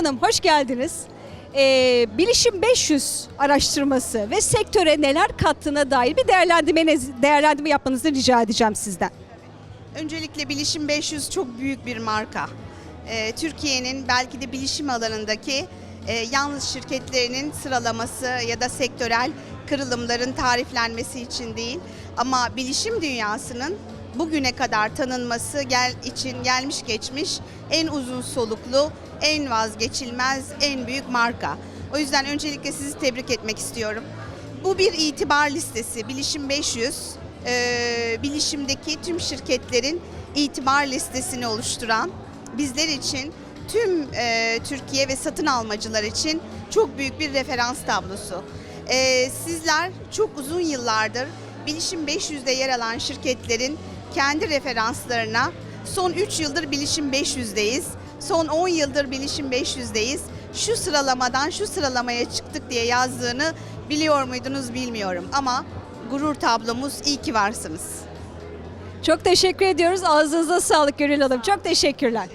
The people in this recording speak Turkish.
Hanım hoş geldiniz. Ee, Bilişim 500 araştırması ve sektöre neler kattığına dair bir değerlendirmeniz, değerlendirme yapmanızı rica edeceğim sizden. Öncelikle Bilişim 500 çok büyük bir marka. Ee, Türkiye'nin belki de bilişim alanındaki e, yalnız şirketlerinin sıralaması ya da sektörel kırılımların tariflenmesi için değil ama bilişim dünyasının bugüne kadar tanınması gel için gelmiş geçmiş en uzun soluklu, en vazgeçilmez, en büyük marka. O yüzden öncelikle sizi tebrik etmek istiyorum. Bu bir itibar listesi. Bilişim 500, e, bilişimdeki tüm şirketlerin itibar listesini oluşturan bizler için tüm e, Türkiye ve satın almacılar için çok büyük bir referans tablosu. E, sizler çok uzun yıllardır Bilişim 500'de yer alan şirketlerin kendi referanslarına son 3 yıldır Bilişim 500'deyiz. Son 10 yıldır Bilişim 500'deyiz. Şu sıralamadan şu sıralamaya çıktık diye yazdığını biliyor muydunuz bilmiyorum ama gurur tablomuz iyi ki varsınız. Çok teşekkür ediyoruz. Ağzınıza sağlık Gönül Hanım. Çok teşekkürler.